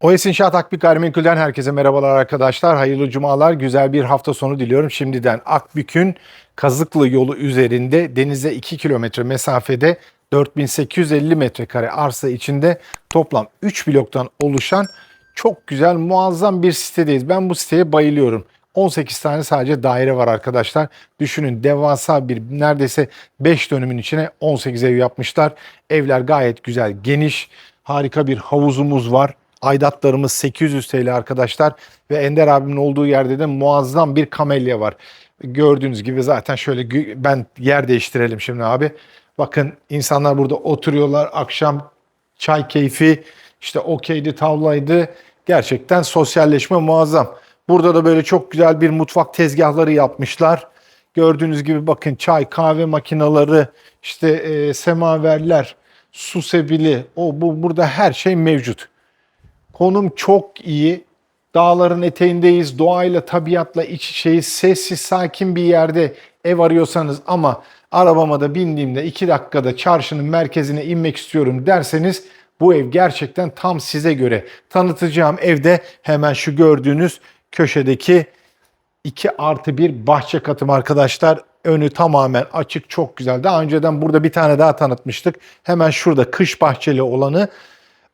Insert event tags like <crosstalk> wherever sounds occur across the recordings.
OS İnşaat Akbük Gayrimenkul'den herkese merhabalar arkadaşlar. Hayırlı cumalar, güzel bir hafta sonu diliyorum. Şimdiden Akbük'ün Kazıklı yolu üzerinde denize 2 kilometre mesafede 4850 metrekare arsa içinde toplam 3 bloktan oluşan çok güzel muazzam bir sitedeyiz. Ben bu siteye bayılıyorum. 18 tane sadece daire var arkadaşlar. Düşünün devasa bir neredeyse 5 dönümün içine 18 ev yapmışlar. Evler gayet güzel, geniş, harika bir havuzumuz var. Aidatlarımız 800 TL arkadaşlar ve Ender abimin olduğu yerde de muazzam bir kamelya var. Gördüğünüz gibi zaten şöyle ben yer değiştirelim şimdi abi. Bakın insanlar burada oturuyorlar akşam çay keyfi işte okeydi tavlaydı gerçekten sosyalleşme muazzam. Burada da böyle çok güzel bir mutfak tezgahları yapmışlar. Gördüğünüz gibi bakın çay kahve makinaları işte e, semaverler su sebili o bu burada her şey mevcut. Konum çok iyi. Dağların eteğindeyiz. Doğayla, tabiatla iç içeyiz. Sessiz, sakin bir yerde ev arıyorsanız ama arabama da bindiğimde iki dakikada çarşının merkezine inmek istiyorum derseniz bu ev gerçekten tam size göre. Tanıtacağım evde hemen şu gördüğünüz köşedeki 2 artı bir bahçe katım arkadaşlar. Önü tamamen açık çok güzel. Daha önceden burada bir tane daha tanıtmıştık. Hemen şurada kış bahçeli olanı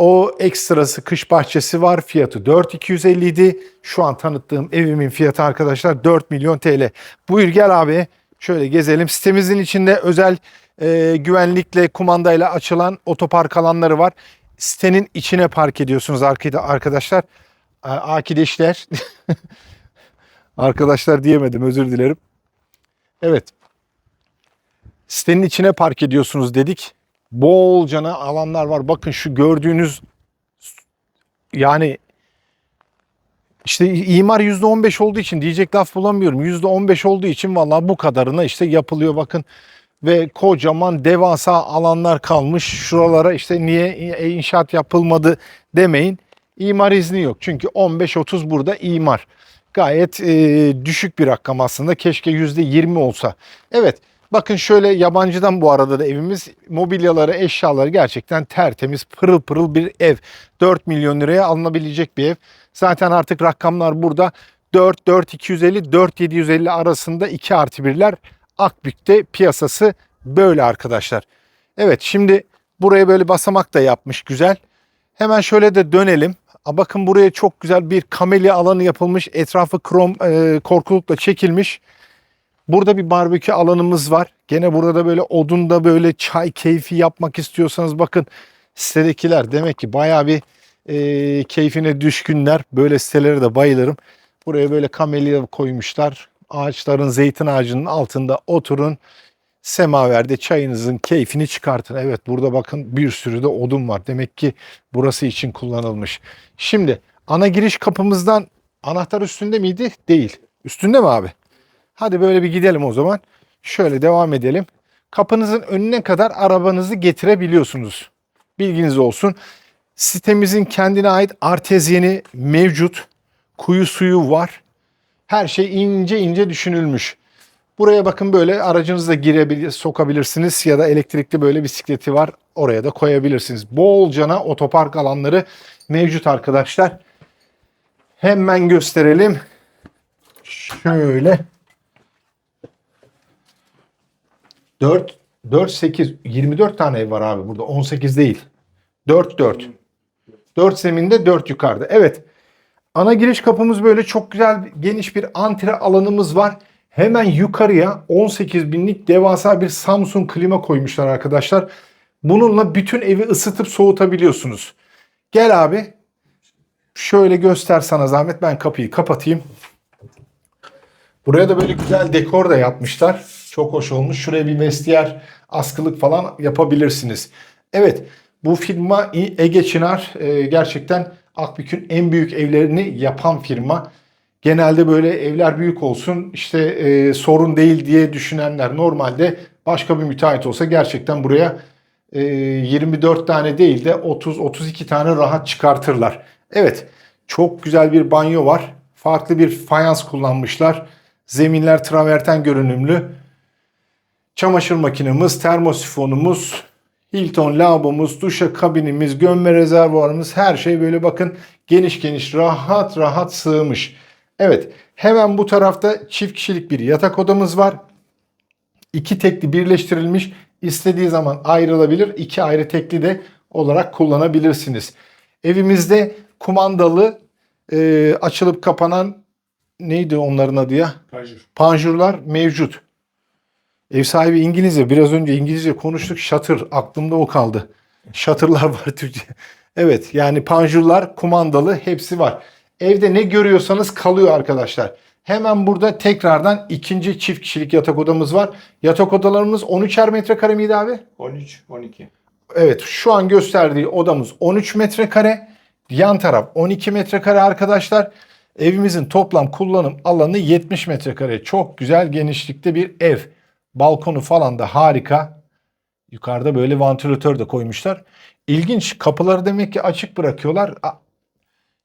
o ekstrası kış bahçesi var. Fiyatı 4250 idi. Şu an tanıttığım evimin fiyatı arkadaşlar 4 milyon TL. Buyur gel abi. Şöyle gezelim. Sitemizin içinde özel e, güvenlikle kumandayla açılan otopark alanları var. Sitenin içine park ediyorsunuz arkada arkadaşlar. Akideşler. <laughs> arkadaşlar diyemedim özür dilerim. Evet. Sitenin içine park ediyorsunuz dedik bolcana alanlar var. Bakın şu gördüğünüz yani işte imar %15 olduğu için diyecek laf bulamıyorum. %15 olduğu için vallahi bu kadarına işte yapılıyor bakın. Ve kocaman devasa alanlar kalmış. Şuralara işte niye inşaat yapılmadı demeyin. İmar izni yok. Çünkü 15-30 burada imar. Gayet e, düşük bir rakam aslında. Keşke %20 olsa. Evet Bakın şöyle yabancıdan bu arada da evimiz mobilyaları, eşyaları gerçekten tertemiz, pırıl pırıl bir ev. 4 milyon liraya alınabilecek bir ev. Zaten artık rakamlar burada 4, 4, 250, 4, 750 arasında 2 artı 1'ler Akbük'te piyasası böyle arkadaşlar. Evet şimdi buraya böyle basamak da yapmış güzel. Hemen şöyle de dönelim. Bakın buraya çok güzel bir kamelya alanı yapılmış. Etrafı krom e, korkulukla çekilmiş. Burada bir barbekü alanımız var. Gene burada da böyle odunda böyle çay keyfi yapmak istiyorsanız bakın sitedekiler demek ki bayağı bir e, keyfine düşkünler. Böyle sitelere de bayılırım. Buraya böyle kamelya koymuşlar. Ağaçların zeytin ağacının altında oturun. Semaverde çayınızın keyfini çıkartın. Evet burada bakın bir sürü de odun var. Demek ki burası için kullanılmış. Şimdi ana giriş kapımızdan anahtar üstünde miydi? Değil. Üstünde mi abi? Hadi böyle bir gidelim o zaman. Şöyle devam edelim. Kapınızın önüne kadar arabanızı getirebiliyorsunuz. Bilginiz olsun. Sitemizin kendine ait artezyeni mevcut. Kuyu suyu var. Her şey ince ince düşünülmüş. Buraya bakın böyle aracınızla girebilir, sokabilirsiniz ya da elektrikli böyle bisikleti var. Oraya da koyabilirsiniz. Bolcana otopark alanları mevcut arkadaşlar. Hemen gösterelim. Şöyle. 4 4 8 24 tane ev var abi burada 18 değil. 4 4. 4 zeminde 4 yukarıda. Evet. Ana giriş kapımız böyle çok güzel geniş bir antre alanımız var. Hemen yukarıya 18 binlik devasa bir Samsung klima koymuşlar arkadaşlar. Bununla bütün evi ısıtıp soğutabiliyorsunuz. Gel abi. Şöyle göster sana zahmet ben kapıyı kapatayım. Buraya da böyle güzel dekor da yapmışlar. Çok hoş olmuş. Şuraya bir vestiyer, askılık falan yapabilirsiniz. Evet bu firma Ege Çınar e, gerçekten Akbük'ün en büyük evlerini yapan firma. Genelde böyle evler büyük olsun işte e, sorun değil diye düşünenler normalde başka bir müteahhit olsa gerçekten buraya e, 24 tane değil de 30-32 tane rahat çıkartırlar. Evet çok güzel bir banyo var. Farklı bir fayans kullanmışlar. Zeminler traverten görünümlü. Çamaşır makinemiz, termosifonumuz, Hilton lavabomuz, duşa kabinimiz, gömme rezervuarımız her şey böyle bakın geniş geniş rahat rahat sığmış. Evet hemen bu tarafta çift kişilik bir yatak odamız var. İki tekli birleştirilmiş istediği zaman ayrılabilir. İki ayrı tekli de olarak kullanabilirsiniz. Evimizde kumandalı e, açılıp kapanan neydi onların adı ya? Panjur. Panjurlar mevcut. Ev sahibi İngilizce. Biraz önce İngilizce konuştuk. Shutter. Aklımda o kaldı. Shutter'lar var <laughs> Türkçe. Evet yani panjurlar kumandalı hepsi var. Evde ne görüyorsanız kalıyor arkadaşlar. Hemen burada tekrardan ikinci çift kişilik yatak odamız var. Yatak odalarımız 13'er metrekare miydi abi? 13, 12. Evet şu an gösterdiği odamız 13 metrekare. Yan taraf 12 metrekare arkadaşlar. Evimizin toplam kullanım alanı 70 metrekare. Çok güzel genişlikte bir ev. Balkonu falan da harika. Yukarıda böyle vantilatör de koymuşlar. İlginç kapıları demek ki açık bırakıyorlar.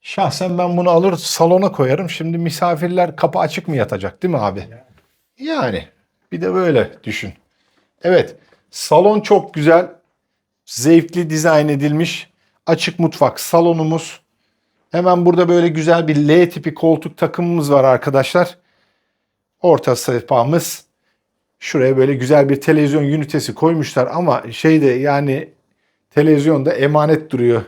Şahsen ben bunu alır salona koyarım. Şimdi misafirler kapı açık mı yatacak değil mi abi? Yani bir de böyle düşün. Evet salon çok güzel zevkli dizayn edilmiş açık mutfak salonumuz. Hemen burada böyle güzel bir L tipi koltuk takımımız var arkadaşlar. Orta sehpamız. Şuraya böyle güzel bir televizyon ünitesi koymuşlar ama şeyde yani televizyonda emanet duruyor.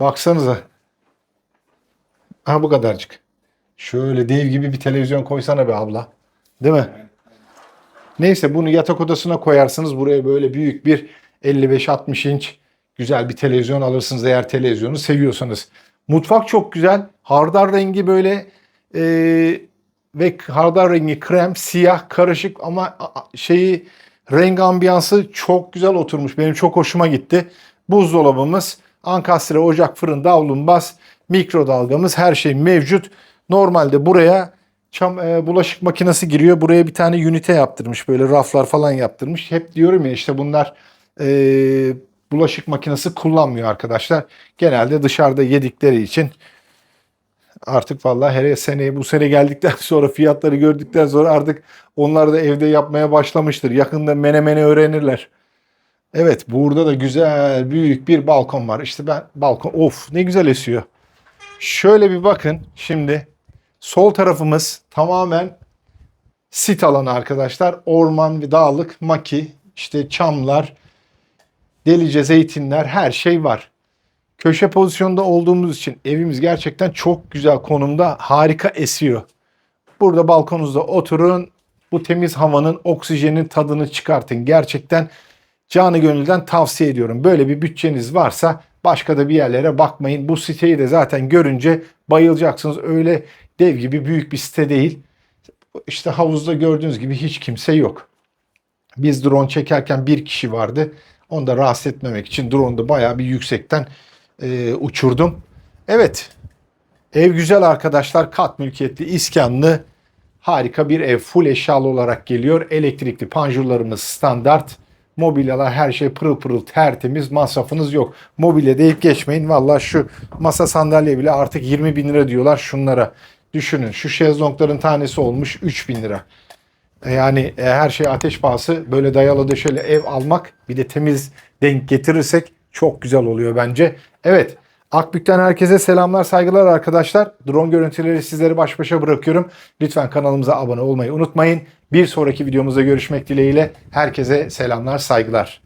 Baksanıza. Ha bu kadarcık. Şöyle dev gibi bir televizyon koysana be abla. Değil mi? Neyse bunu yatak odasına koyarsınız. Buraya böyle büyük bir 55-60 inç güzel bir televizyon alırsınız eğer televizyonu seviyorsanız. Mutfak çok güzel. Hardar rengi böyle e, ve hardar rengi krem, siyah, karışık ama şeyi renk ambiyansı çok güzel oturmuş. Benim çok hoşuma gitti. Buzdolabımız, ankastre, ocak, fırın, davlumbaz, mikrodalgamız her şey mevcut. Normalde buraya çam, e, bulaşık makinesi giriyor. Buraya bir tane ünite yaptırmış. Böyle raflar falan yaptırmış. Hep diyorum ya işte bunlar e, bulaşık makinesi kullanmıyor arkadaşlar. Genelde dışarıda yedikleri için artık vallahi her sene bu sene geldikten <laughs> sonra fiyatları gördükten sonra artık onlar da evde yapmaya başlamıştır. Yakında menemene öğrenirler. Evet burada da güzel büyük bir balkon var. İşte ben balkon of ne güzel esiyor. Şöyle bir bakın şimdi sol tarafımız tamamen sit alanı arkadaşlar. Orman ve dağlık maki işte çamlar delice zeytinler her şey var. Köşe pozisyonda olduğumuz için evimiz gerçekten çok güzel konumda harika esiyor. Burada balkonunuzda oturun bu temiz havanın oksijenin tadını çıkartın. Gerçekten canı gönülden tavsiye ediyorum. Böyle bir bütçeniz varsa başka da bir yerlere bakmayın. Bu siteyi de zaten görünce bayılacaksınız. Öyle dev gibi büyük bir site değil. İşte havuzda gördüğünüz gibi hiç kimse yok. Biz drone çekerken bir kişi vardı. Onu da rahatsız etmemek için drone'u da bayağı bir yüksekten e, uçurdum. Evet. Ev güzel arkadaşlar. Kat mülkiyetli, iskanlı. Harika bir ev. Full eşyalı olarak geliyor. Elektrikli panjurlarımız standart. Mobilyalar her şey pırıl pırıl tertemiz. Masrafınız yok. Mobilya deyip geçmeyin. Valla şu masa sandalye bile artık 20 bin lira diyorlar şunlara. Düşünün şu şezlongların tanesi olmuş 3 bin lira. Yani e, her şey ateş pahası. Böyle dayalı döşeli ev almak bir de temiz denk getirirsek çok güzel oluyor bence. Evet. Akbük'ten herkese selamlar, saygılar arkadaşlar. Drone görüntüleri sizleri baş başa bırakıyorum. Lütfen kanalımıza abone olmayı unutmayın. Bir sonraki videomuzda görüşmek dileğiyle herkese selamlar, saygılar.